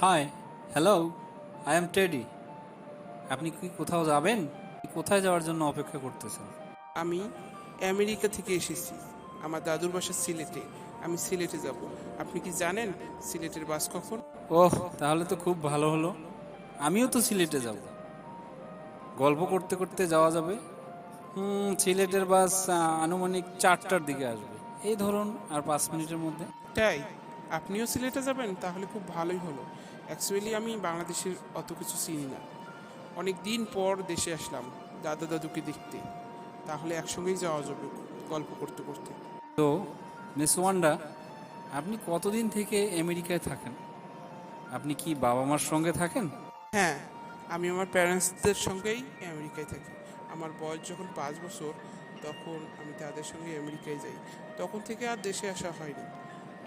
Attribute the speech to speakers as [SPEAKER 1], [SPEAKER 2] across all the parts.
[SPEAKER 1] Hi hello I am Teddy আপনি কি কোথাও যাবেন? কোথায় যাওয়ার জন্য অপেক্ষা করতেছেন?
[SPEAKER 2] আমি আমেরিকা থেকে এসেছি। আমার দাদুর বাসা সিলেটে। আমি সিলেটে যাব। আপনি কি জানেন সিলেটের বাস কখন?
[SPEAKER 1] ওহ তাহলে তো খুব ভালো হলো। আমিও তো সিলেটে যাব। গল্প করতে করতে যাওয়া যাবে। হুম, সিলেটের বাস আনুমানিক চারটার দিকে আসবে। এই ধরুন আর পাঁচ মিনিটের মধ্যে।
[SPEAKER 2] তাই? আপনিও সিলেটে যাবেন তাহলে খুব ভালোই হলো। অ্যাকচুয়ালি আমি বাংলাদেশের অত কিছু চিনি না। অনেক দিন পর দেশে আসলাম দাদা দাদুকে দেখতে। তাহলে একসঙ্গেই যাওয়া যাবে গল্প করতে করতে।
[SPEAKER 1] তো মিস ওয়ান্ডা আপনি কতদিন থেকে আমেরিকায় থাকেন? আপনি কি বাবা মার সঙ্গে থাকেন?
[SPEAKER 2] হ্যাঁ আমি আমার প্যারেন্টসদের সঙ্গেই আমেরিকায় থাকি। আমার বয়স যখন পাঁচ বছর তখন আমি তাদের সঙ্গে আমেরিকায় যাই। তখন থেকে আর দেশে আসা হয়নি।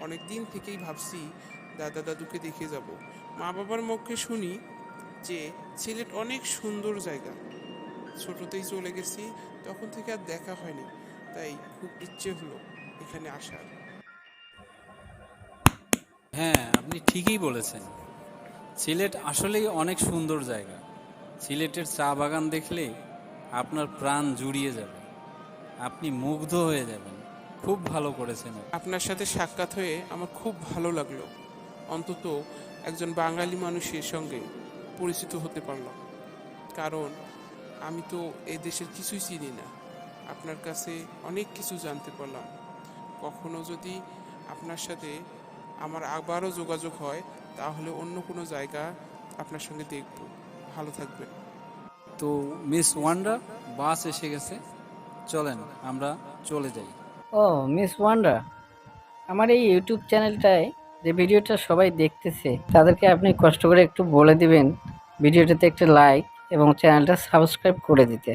[SPEAKER 2] অনেক দিন থেকেই ভাবছি দাদা দাদুকে দেখে যাব। মা বাবার মুখে শুনি যে সিলেট অনেক সুন্দর জায়গা। ছোটতেই চলে গেছি, তখন থেকে আর দেখা হয়নি, তাই খুব ইচ্ছে হলো এখানে আসার।
[SPEAKER 1] হ্যাঁ আপনি ঠিকই বলেছেন। সিলেট আসলেই অনেক সুন্দর জায়গা। সিলেটের চা বাগান দেখলে আপনার প্রাণ জুড়িয়ে যাবে। আপনি মুগ্ধ হয়ে যাবেন। খুব ভালো করেছেন।
[SPEAKER 2] আপনার সাথে সাক্ষাৎ হয়ে আমার খুব ভালো লাগল। অন্তত একজন বাঙালি মানুষের সঙ্গে পরিচিত হতে পারলাম। কারণ আমি তো এ দেশের কিছুই চিনি না। আপনার কাছে অনেক কিছু জানতে পারলাম। কখনো যদি আপনার সাথে আমার আবারও যোগাযোগ হয় তাহলে অন্য কোনো জায়গা আপনার সঙ্গে দেখব। ভালো থাকবেন।
[SPEAKER 1] তো মিস ওয়ান্ডার বাস এসে গেছে। চলেন আমরা চলে যাই।
[SPEAKER 3] ও, মিস ওয়ান্ডা, আমার এই ইউটিউব চ্যানেলটায় যে ভিডিওটা সবাই দেখতেছে, তাদেরকে আপনি কষ্ট করে একটু বলে দিবেন, ভিডিওটাতে একটা লাইক এবং চ্যানেলটা সাবস্ক্রাইব করে দিতে।